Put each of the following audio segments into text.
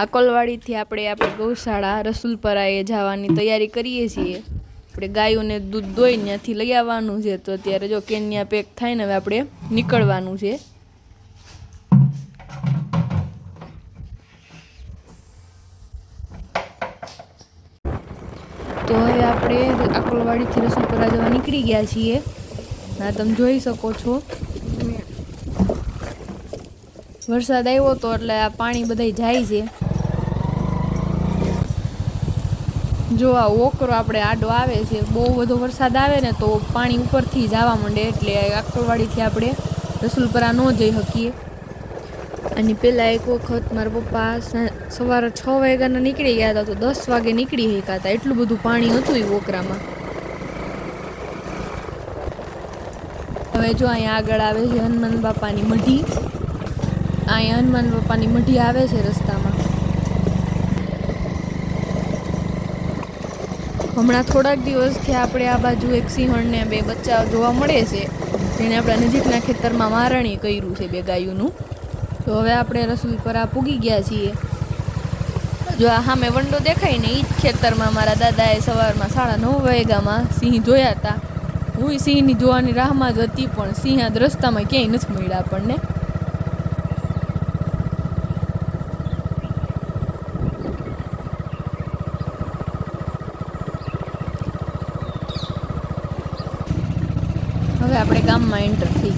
આકોલવાડીથી આપણે આપણે ગૌશાળા રસુલપરાએ જવાની તૈયારી કરીએ છીએ. આપણે ગાયોને દૂધ દોઈ ત્યાંથી લઈ આવવાનું છે. તો અત્યારે જો કેન્યા પેક થાય ને હવે આપણે નીકળવાનું છે. તો હવે આપણે આકોલવાડીથી રસુલપરા જવા નીકળી ગયા છીએ. ના તમે જોઈ શકો છો. વરસાદ આવ્યો તો એટલે આ પાણી બધાય જાય છે. જો આ ઓકરો આપણે આડો આવે છે, બહુ બધો વરસાદ આવે ને તો પાણી ઉપરથી જવા માંડે એટલે આકરવાડીથી આપણે રસુલપરા ન જઈ શકીએ. અને પહેલાં એક વખત મારા પપ્પા સવારે છ વાગ્યાના નીકળી ગયા હતા તો દસ વાગે નીકળી શક્યા હતા. એટલું બધું પાણી હતું એ ઓકરામાં. હવે જો અહીંયા આગળ આવે છે હનુમાન બાપાની મઢી. અહીંયા હનુમાન બાપાની મઢી આવે છે રસ્તામાં. હમણાં થોડાક દિવસથી આપણે આ બાજુ એક સિંહણને બે બચ્ચા જોવા મળે છે. જેણે આપણા નજીકના ખેતરમાં મારણી કર્યું છે બે ગાયુંનું. તો હવે આપણે રસુલપરા પૂગી ગયા છીએ. જો આ સામે વંડો દેખાય ને એ જ ખેતરમાં મારા દાદાએ સવારમાં સાડા નવ વાગ્યામાં સિંહ જોયા હતા હું સિંહની જોવાની રાહમાં જ હતી પણ સિંહ આ રસ્તામાં ક્યાંય નથી મળ્યા આપણને. આપણે ગામમાં એન્ટર થઈ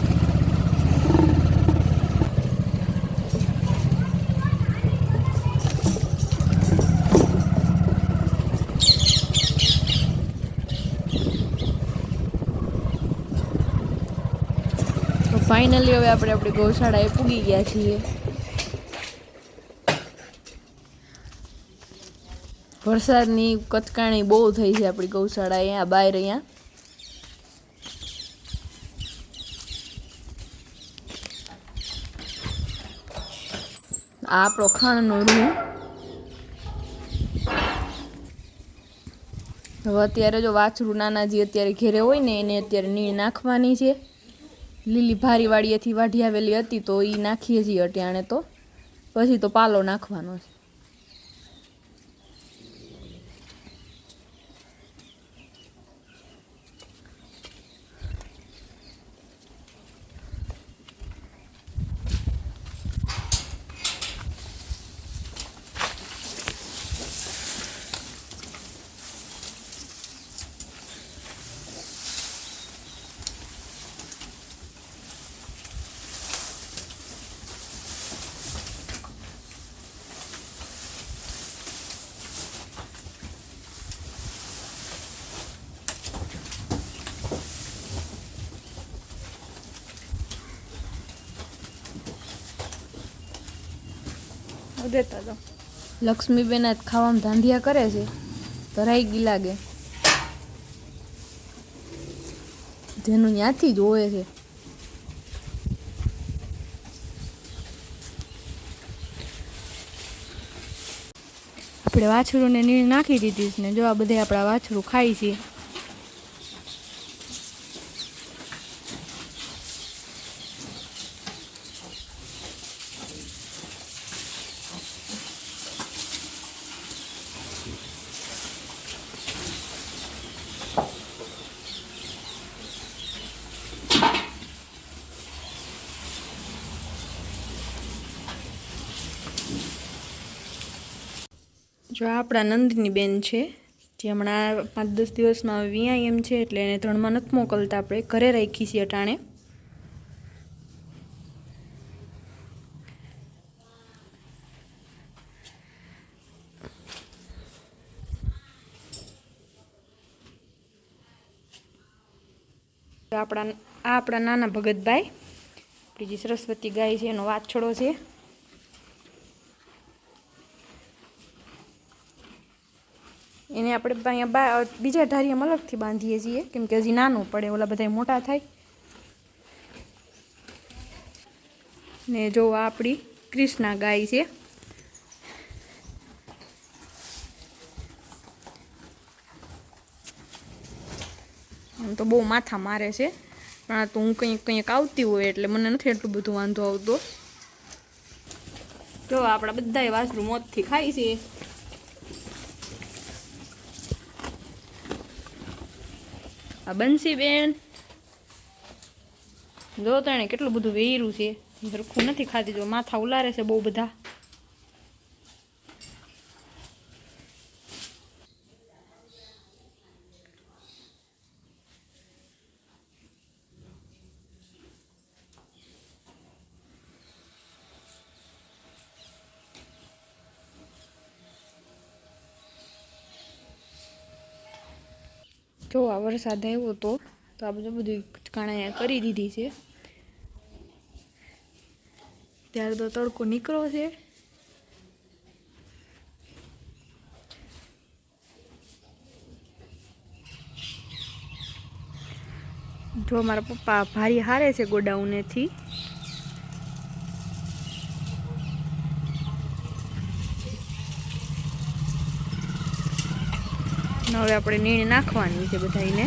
ફાઇનલી હવે આપણે આપણી ગૌશાળાએ પૂગી ગયા છીએ. વરસાદની કચકાણી બહુ થઈ છે આપણી ગૌશાળા અહીંયા બહાર અહીંયા. આ આપણો ખાણનો રૂમ. હવે અત્યારે જો વાછરું નાના જે અત્યારે ઘેરે હોય ને એને અત્યારે નીણ નાખવાની છે. લીલી ભારી વાડીએથી વાઢી આવેલી હતી તો એ નાખીએ છીએ અટાણે તો. પછી તો પાલો નાખવાનો છે. દેતા તો લક્ષ્મીબેન ખાવામાં ધાંધિયા કરે છે. ધરાઈ ગઈ લાગે. જેનું ત્યાંથી જ હોય છે. આપણે વાછરુંને નીણ નાખી દીધી છે ને, જો આ બધે આપણા વાછરું ખાય છે. જો આપણા નંદની બેન છે, જે હમણાં પાંચ દસ દિવસમાં વિયા એમ છે એટલે એને ત્રણમાં નથી મોકલતા આપણે, ઘરે રાખી છીએ અટાણે. આપણા, આ આપણા નાના ભગતભાઈ, આપણી જે સરસ્વતી ગાય છે, એનો વાછડો છે. એને આપણે અહીંયા બીજા ઢારિયામાં અલગથી બાંધીએ છીએ, કેમ હજી નાનું પડે, ઓલા બધા મોટા થાય. ને જો આપણી કૃષ્ણા ગાય છે. આમ તો બહુ માથા મારે છે, પણ આ તો હું કંઈક કંઈક આવતી હોય એટલે મને નથી એટલું બધું વાંધો આવતો. જો આપણા બધા વાસરું મોતથી ખાય છે. આ બંસી બેન. જો તણે કેટલું બધું વેર્યું છે. સરખું નથી ખાતી જો માથા ઉલારે છે બહુ બધા. જો આ વરસાદ આવ્યો તો તો આ બધું બધું કાણે કરી દીધી છે. ત્યારે તો તડકો નીકળો છે. જો મારા પપ્પા ભારી હારે છે ગોડાઉનેથી. હવે આપણે નીણ નાખવાની છે બધાને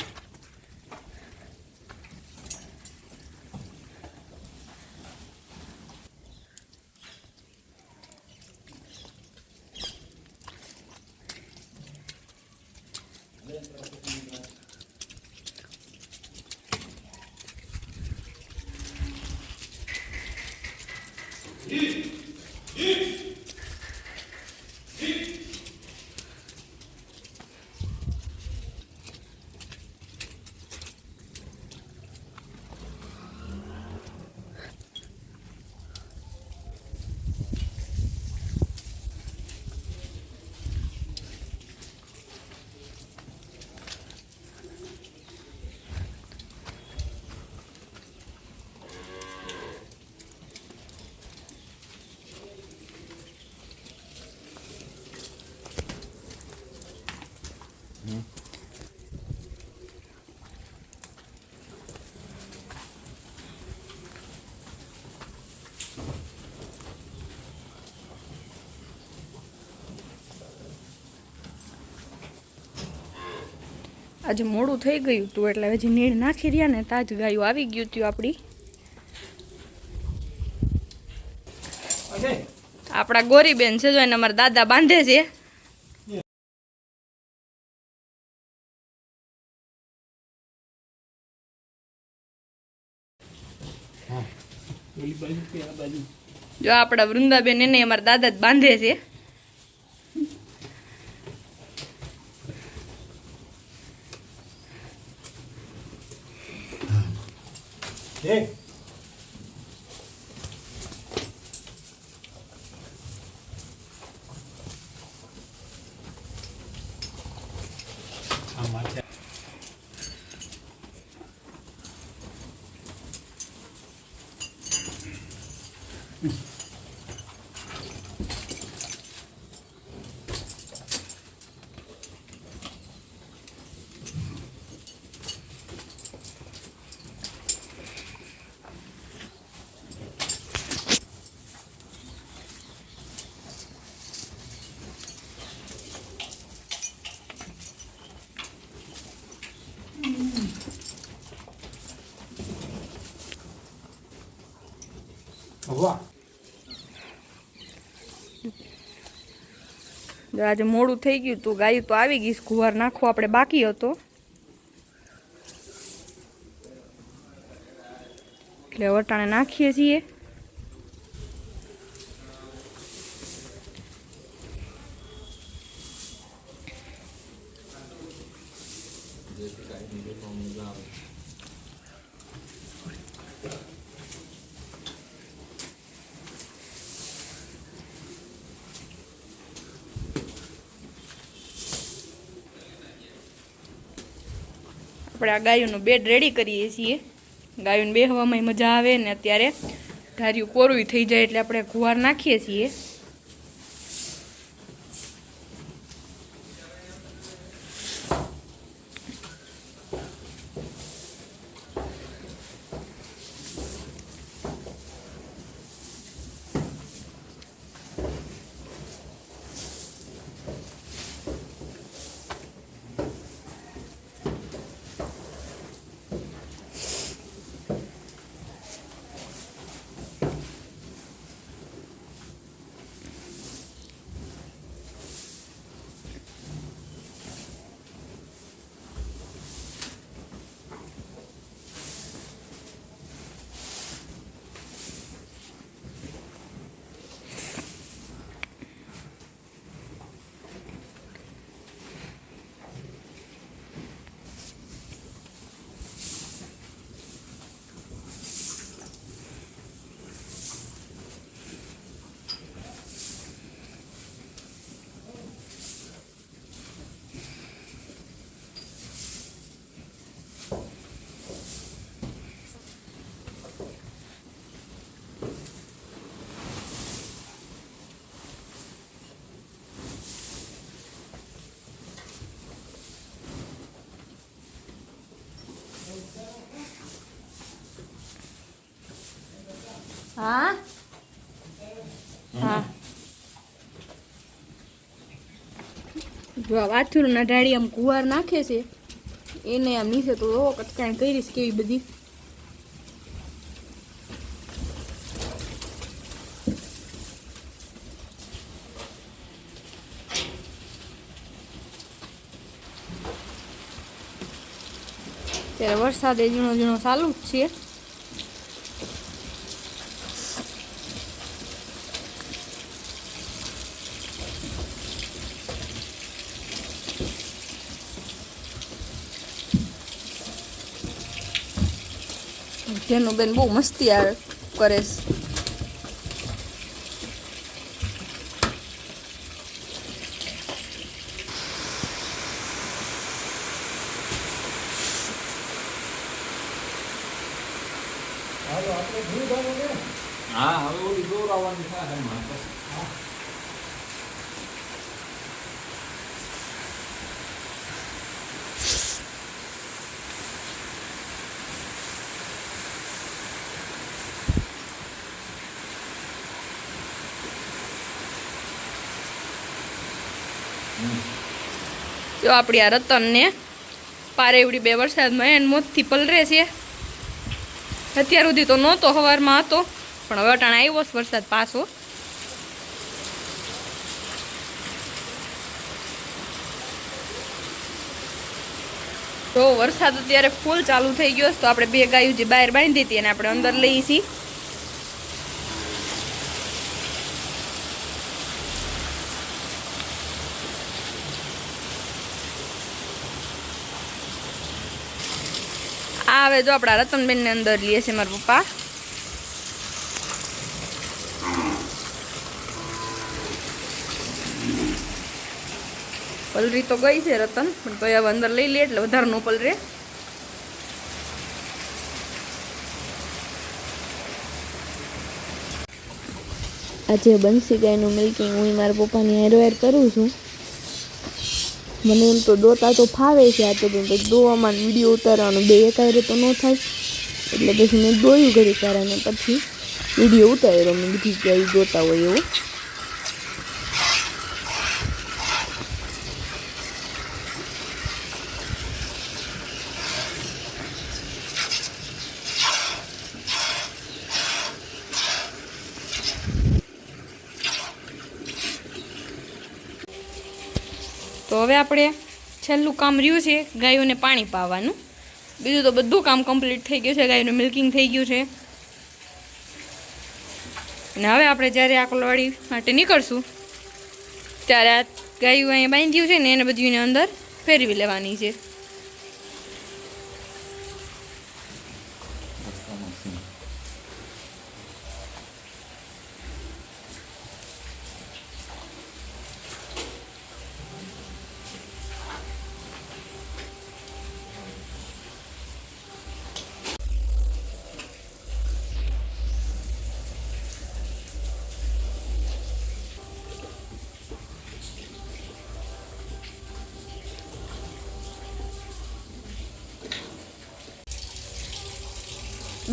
આજે મોડું થઈ ગયું હતું એટલે હજી નીણ નાખી રહ્યા ને તાજ ગાયું આવી ગયું હતું આપણી આપણા ગોરીબેન છે જો એને અમારા દાદા બાંધે છે. જો આપણા વૃંદાબેન એને અમારા દાદા જ બાંધે છે. দেখ આજે મોડું થઈ ગયું તું, ગાયું તો આવી ગઈશ કુવાર નાખવો આપણે બાકી હતો. એટલે વટાણે નાખીએ છીએ. આપણે આ ગાયોનું બેડ રેડી કરીએ છીએ. ગાયોને બેહવામાં મજા આવે ને અત્યારે ધાર્યું કોરું થઈ જાય એટલે આપણે ગુવાર નાખીએ છીએ. હા? હા. જો વાછરુંના ડાળી આમ કુવાર નાખે છે, એને આમ નીચે તો એવો કટકાણ કરીશ કેવી બધી. અત્યારે વરસાદ એ ઝીણો ઝીણો ચાલુ જ છે. જેનું બેન બહુ મસ્તી આ કરે છે. હાલો આપણે ઘી ભાવો ને હા હવે ઓલી દોરાવાની થાય જો આપણી આ રતનને પારેવડી બે વરસાદમાં એને મોતથી પલરે છે. અત્યાર સુધી તો નહોતો સવારમાં હતો, પણ હવે અટાણે આવ્યો છે વરસાદ પાછો. તો વરસાદ અત્યારે ફૂલ ચાલુ થઈ ગયો તો આપણે બે ગાયું જે બહાર બાંધી હતી એને આપણે અંદર લઈએ છીએ આ હવે જો આપણા રતનબેનને અંદર લઈએ છે મારા પપ્પા. પલરી તો ગઈ છે રતન, પણ તો હવે અંદર લઈ લે એટલે વધારે નો પલરે. આજે બંસી ગાયનું મિલ્કિંગ હું મારા પપ્પાની હેરવેર કરું છું. મને એમ તો દોતા તો ફાવે છે આ તો, પણ દોવામાં વીડિયો ઉતારવાનું બે એકાયરે તો ન થાય. એટલે પછી મેં દોયું ઘડી કારણે પછી વીડિયો ઉતાર્યો. મેં બીજી ક્યાંય દોતા હોય એવું. તો હવે આપણે છેલ્લું કામ રહ્યું છે ગાયોને પાણી પાવાનું. બીજું તો બધું કામ કમ્પ્લીટ થઈ ગયું છે, ગાયનું મિલ્કિંગ થઈ ગયું છે. અને હવે આપણે જ્યારે આકલવાડી માટે નીકળશું, ત્યારે આ ગાયું અહીંયા બાંધ્યું છે ને એને બધું એને અંદર ફેરવી લેવાની છે.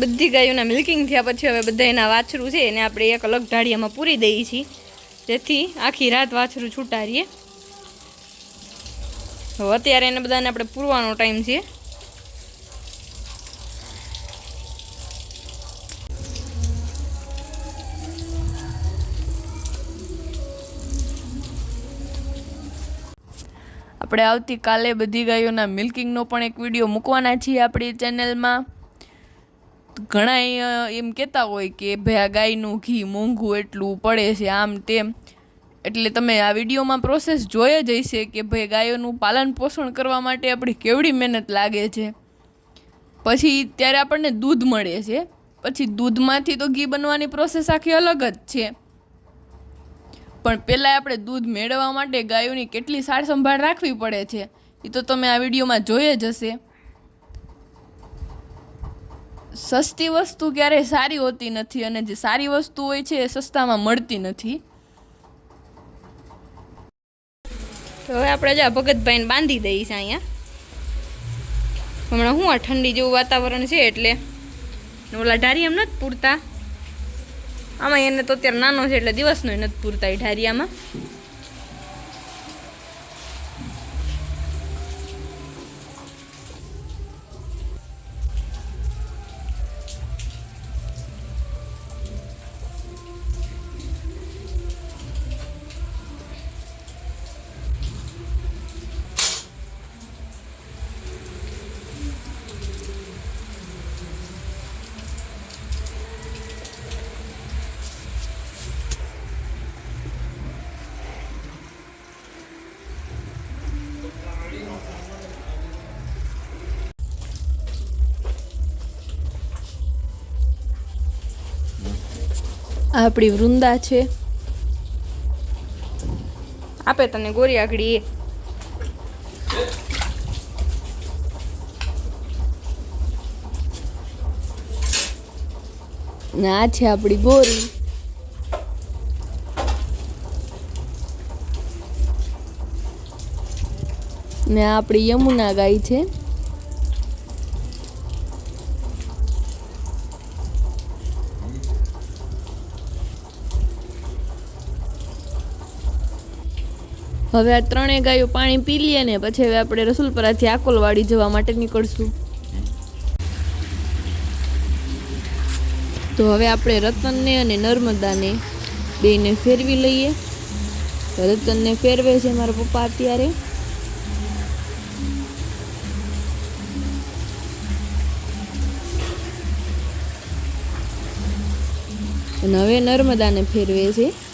બધી ગાયોના મિલ્કિંગ થયા પછી હવે બધા એના વાછરું છે એને આપણે એક અલગ ઢાળિયામાં પૂરી દઈએ છીએ. જેથી આખી રાત વાછરું છૂટા રહીએ હવે અત્યારે એને બધાને આપણે પૂરવાનો ટાઈમ છે. આપણે આવતીકાલે બધી ગાયોના મિલ્કિંગનો પણ એક વીડિયો મૂકવાના છીએ આપણી ચેનલમાં ઘણા એમ કહેતા હોય કે ભાઈ આ ગાયનું ઘી મોંઘું એટલું પડે છે, આમ તેમ. એટલે તમે આ વિડીયોમાં પ્રોસેસ જોઈ જ હશે કે ભાઈ ગાયોનું પાલન પોષણ કરવા માટે આપણી કેવડી મહેનત લાગે છે. પછી ત્યારે આપણને દૂધ મળે છે. પછી દૂધમાંથી તો ઘી બનવાની પ્રોસેસ આખી અલગ જ છે. પણ પહેલાં આપણે દૂધ મેળવવા માટે ગાયોની કેટલી સાર સંભાળ રાખવી પડે છે એ તો તમે આ વિડીયોમાં જોઈ જ હશે. સસ્તી વસ્તુ ક્યારેય સારી હોતી નથી અને જે સારી વસ્તુ હોય છે એ સસ્તામાં મળતી નથી. હવે આપણે જો ભગતભાઈને બાંધી દઈશ અહીંયા. હમણાં શું આ ઠંડી જેવું વાતાવરણ છે એટલે ઓલા ઓલા ઢારિયામ નથી પૂરતા. આમાં એને તો અત્યારે નાનો છે એટલે દિવસનો નથી પૂરતા એ ઢારિયામાં આપણી વૃંદા છે. આપે તને ગોરી આગળી. ને આ છે આપણી ગોરી. ને આપણી યમુના ગાય છે. હવે આ ત્રણેય ગાયો પાણી પી લઈએ ને પછી હવે આપણે રસુલપરાથી આકોલવાડી જવા માટે નીકળશું. તો હવે આપણે રતનને અને નર્મદાને બેને ફેરવી લઈએ. રતનને ફેરવે છે મારા પપ્પા અત્યારે. અને હવે નર્મદાને ફેરવે છે.